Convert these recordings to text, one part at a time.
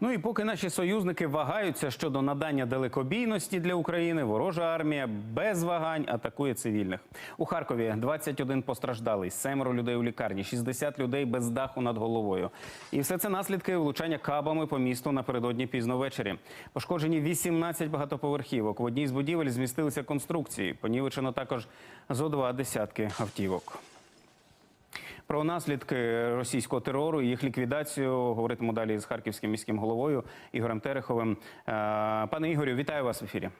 Ну і поки наші союзники вагаються щодо надання далекобійності для України, ворожа армія без вагань атакує цивільних. У Харкові 21 постраждалий, семеро людей у лікарні, 60 людей без даху над головою. І все це наслідки влучання кабами по місту напередодні пізно ввечері. Пошкоджені 18 багатоповерхівок. В одній з будівель змістилися конструкції. Понівечено також зо два десятки автівок. Про наслідки російського терору і їх ліквідацію говоритиму далі з харківським міським головою Ігорем Тереховим. Е, Пане Ігорю, вітаю вас в ефірі.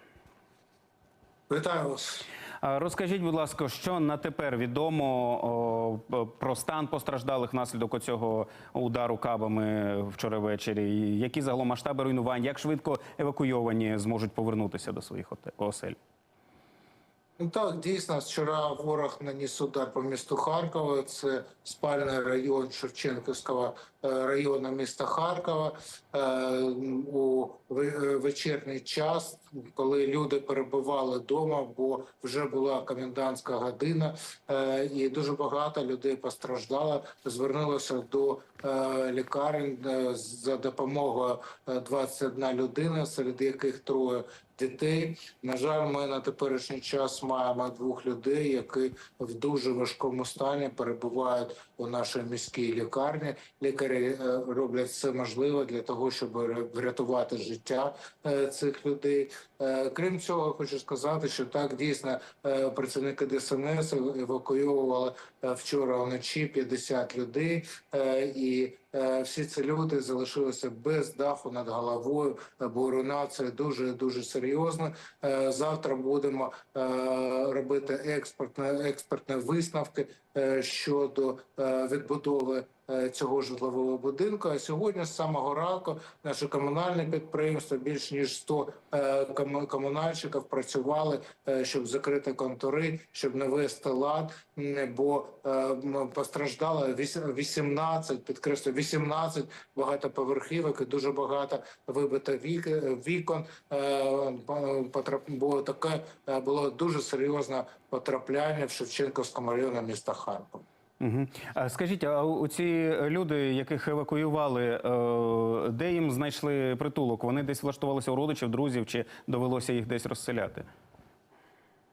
Вітаю вас. Е, Розкажіть, будь ласка, що на тепер відомо про стан постраждалих внаслідок оцього удару кабами вчора ввечері? Які загалом масштаби руйнувань? Як швидко евакуйовані зможуть повернутися до своїх осель? Ну так, дійсно, вчора ворог наніс удар по місту Харкова. Це спальний район Шевченківського е, району міста Харкова. Е, У е, вечірній час, коли люди перебували вдома, бо вже була комендантська година, і дуже багато людей постраждало, звернулося до лікарень за допомогою е, 21 людина, серед яких троє дітей. На жаль, ми на теперішній час маємо двох людей, які в дуже важкому стані перебувають у нашій міській лікарні. Лікарі е, роблять все можливе для того, щоб врятувати життя е, цих людей. Е, Крім цього, хочу сказати, що так дійсно працівники ДСНС евакуювали вчора вночі 50 людей, і всі ці люди залишилися без даху над головою, Борона бо руйнація дуже дуже серйозна. Е, Завтра будемо е, робити експертне експертне висновки е, щодо е, відбудови. Е, Цього житлового будинку. А сьогодні з самого ранку наше комунальне підприємство більш ніж 100 е, комунальщиків працювали, е, щоб закрити контори, щоб навести лад. Бо постраждало віс- 18, підкреслю, 18 багатоповерхівок і дуже багато вибито вік- вікон. Бо таке було дуже серйозне потрапляння в Шевченківському районі міста Харкова. Угу. Скажіть, а ці люди, яких евакуювали, е, де їм знайшли притулок? Вони десь влаштувалися у родичів, друзів, чи довелося їх десь розселяти?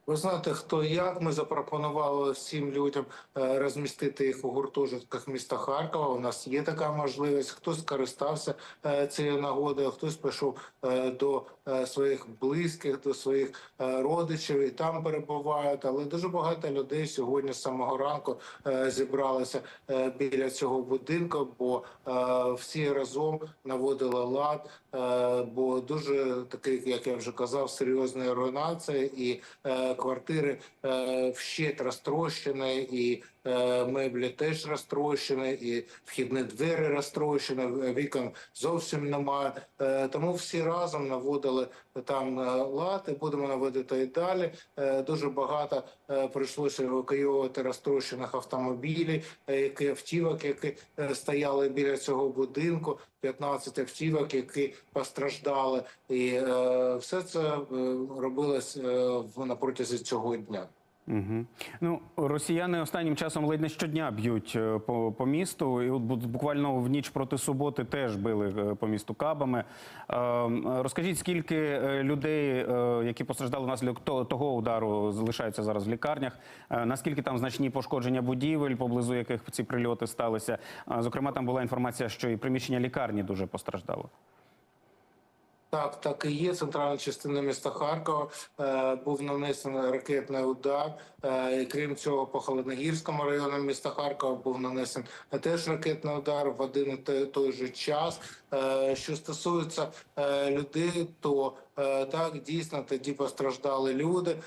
Ви знаєте, хто як ми запропонували всім людям е, розмістити їх у гуртожитках міста Харкова. У нас є така можливість. Хтось скористався е, цією нагодою, хтось пішов е, до своїх близьких, до своїх родичів і там перебувають. Але дуже багато людей сьогодні з самого ранку зібралися біля цього будинку, бо всі разом наводили лад. Бо дуже такий, як я вже казав, серйозна руйнація і квартири е, вщент розтрощені, і меблі теж розтрощені, і вхідні двері розтрощені, е, вікон зовсім немає. Е, Тому всі разом наводили там е, лад і будемо наводити і далі. Е, Дуже багато е, прийшлося евакуювати розтрощених автомобілів, е, які автівок, які е, стояли біля цього будинку. 15 автівок, які постраждали, і е, все це е, робилось е, на протязі цього дня. Угу. Ну, росіяни останнім часом ледь не щодня б'ють е, по, по місту. І от буквально в ніч проти суботи теж били е, по місту кабами. Е, розкажіть, скільки е, людей, які постраждали внаслідок то- того удару, залишаються зараз в лікарнях? Е, наскільки там значні пошкодження будівель, поблизу яких ці прильоти сталися? Е, зокрема, там була інформація, що і приміщення лікарні дуже постраждало. Так, так і є. Центральна частина міста Харкова е, був нанесений ракетний удар. Е, і крім цього, по Холодногірському району міста Харкова був нанесений теж ракетний удар в один і той, той же час. Е, що стосується е, людей, то так дійсно тоді постраждали люди, е,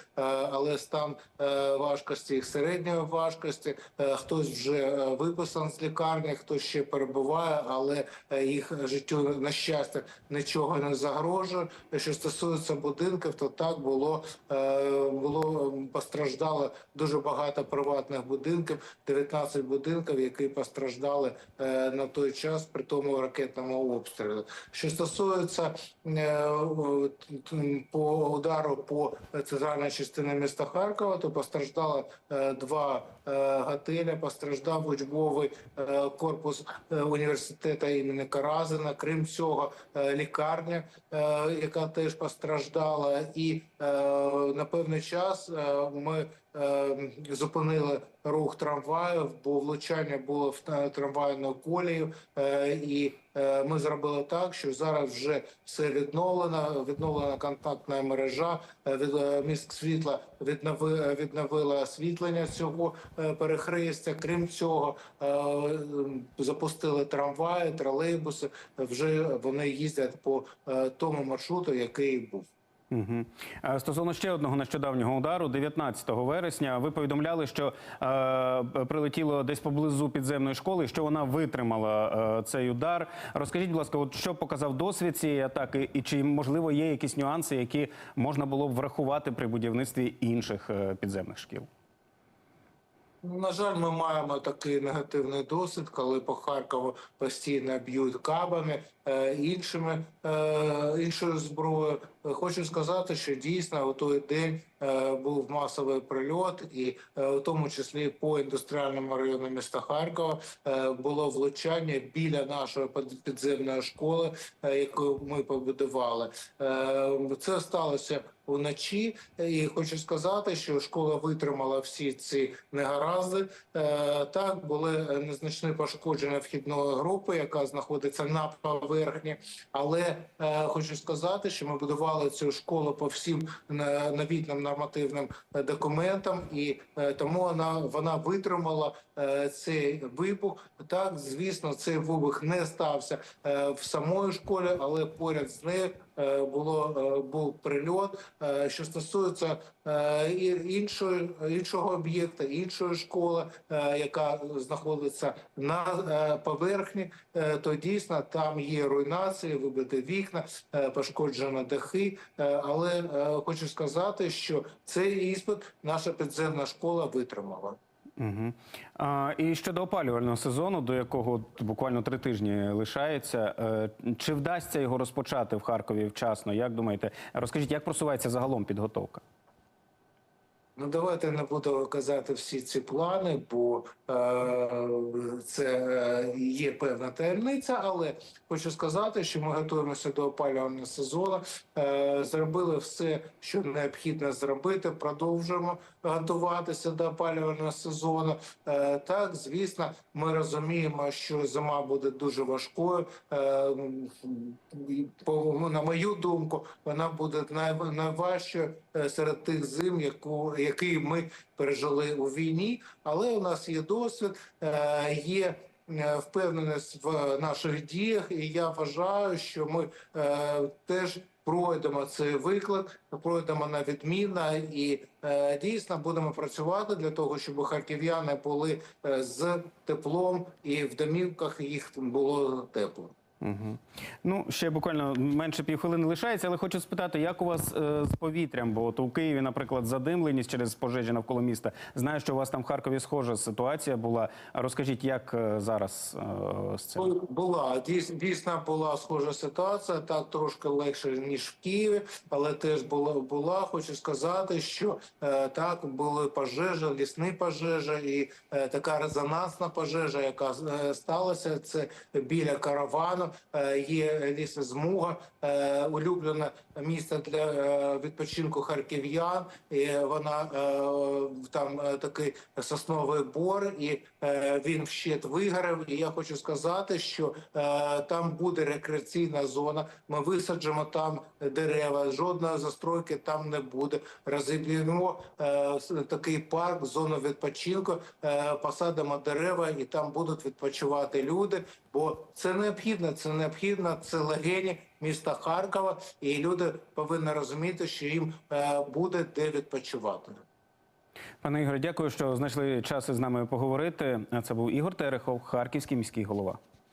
але стан е, важкості їх середньої важкості. Е, хтось вже е, виписан з лікарні, хтось ще перебуває, але е, їх життю на щастя нічого не загрожує. Що стосується будинків, то так було е, було постраждало дуже багато приватних будинків, 19 будинків, які постраждали е, на той час при тому ракетному обстрілі. Що стосується е, по удару по центральній частині міста Харкова, то постраждало е, два е, готелі, постраждав учбовий е, корпус університету імені Каразина. Крім цього, лікарня, яка теж постраждала, і на певний час ми зупинили рух трамваїв, бо влучання було в трамвайну колію, і ми зробили так, що зараз вже все відновлено. Відновлена контактна мережа. е, Від міст світла віднови відновила освітлення цього е, перехрестя. Крім цього, е, запустили трамваї, тролейбуси. Вже вони їздять по е, тому маршруту, який був. Угу. Стосовно ще одного нещодавнього удару, 19 вересня, ви повідомляли, що е, прилетіло десь поблизу підземної школи, що вона витримала е, цей удар. Розкажіть, будь ласка, от що показав досвід цієї атаки, і чи можливо є якісь нюанси, які можна було б врахувати при будівництві інших е, підземних шкіл? На жаль, ми маємо такий негативний досвід, коли по Харкову постійно б'ють кабами е, іншими е, іншою зброєю. Хочу сказати, що дійсно у той день е, був масовий прильот, і у тому числі по індустріальному району міста Харкова було влучання біля нашої під- підземної школи, яку ми побудували. Це сталося вночі, і хочу сказати, що школа витримала всі ці негаразди. Е, Так були незначні пошкодження вхідної групи, яка знаходиться на поверхні. Але е, хочу сказати, що ми будували цю школу по всім е, новітнім нормативним е, документам, і е, тому вона вона витримала е, цей вибух. Так, звісно, цей вибух не стався е, в самої школі, але поряд з нею е, було е, був прильот. Е, Що стосується е, іншої іншого об'єкта, іншої школи, е, яка знаходиться на е, поверхні, е, то дійсно там є руйнації, вибиті вікна, е, пошкоджені дахи. Е, Але е, хочу сказати, що цей іспит наша підземна школа витримала. Угу. А, і щодо опалювального сезону, до якого буквально три тижні лишається, е, чи вдасться його розпочати в Харкові вчасно? Як думаєте? Розкажіть, як просувається загалом підготовка? Ну, давайте не буду казати всі ці плани, бо е, це е, є певна таємниця. Але хочу сказати, що ми готуємося до опалювального сезону. Е, зробили все, що необхідно зробити. Продовжуємо готуватися до опалювального сезону. Е, так, звісно, ми розуміємо, що зима буде дуже важкою. Е, по на мою думку, вона буде най, найважчою е, серед тих зим, яку які ми пережили у війні. Але у нас є досвід, е, є е, впевненість в наших діях, і я вважаю, що ми е, теж. Пройдемо цей виклик, пройдемо на відмінно і дійсно будемо працювати для того, щоб харків'яни були з теплом і в домівках їх було тепло. Угу. Ну, ще буквально менше півхвилини лишається, але хочу спитати, як у вас е, з повітрям? Бо от у Києві, наприклад, задимленість через пожежі навколо міста. Знаю, що у вас там в Харкові схожа ситуація була. Розкажіть, як е, зараз е, з цим? Була дійс- дійсно була схожа ситуація. Так трошки легше ніж в Києві, але теж була була. Хочу сказати, що е, так були пожежі, лісні пожежі, і е, така резонансна пожежа, яка е, сталася. Це біля каравану. Е, є лісозмуга, е, улюблене місце для е, відпочинку харків'ян. Вона е, там е, такий сосновий бор, і е, він вщет вигорів. І я хочу сказати, що е, там буде рекреаційна зона. Ми висаджимо там дерева, жодної застройки там не буде. Розіб'ємо е, такий парк, зону відпочинку, е, посадимо дерева, і там будуть відпочивати люди. Бо це необхідно, це необхідно, це легені міста Харкова, і люди повинні розуміти, що їм е, буде де відпочивати. Пане Ігоре, дякую, що знайшли час із нами поговорити. Це був Ігор Терехов, харківський міський голова.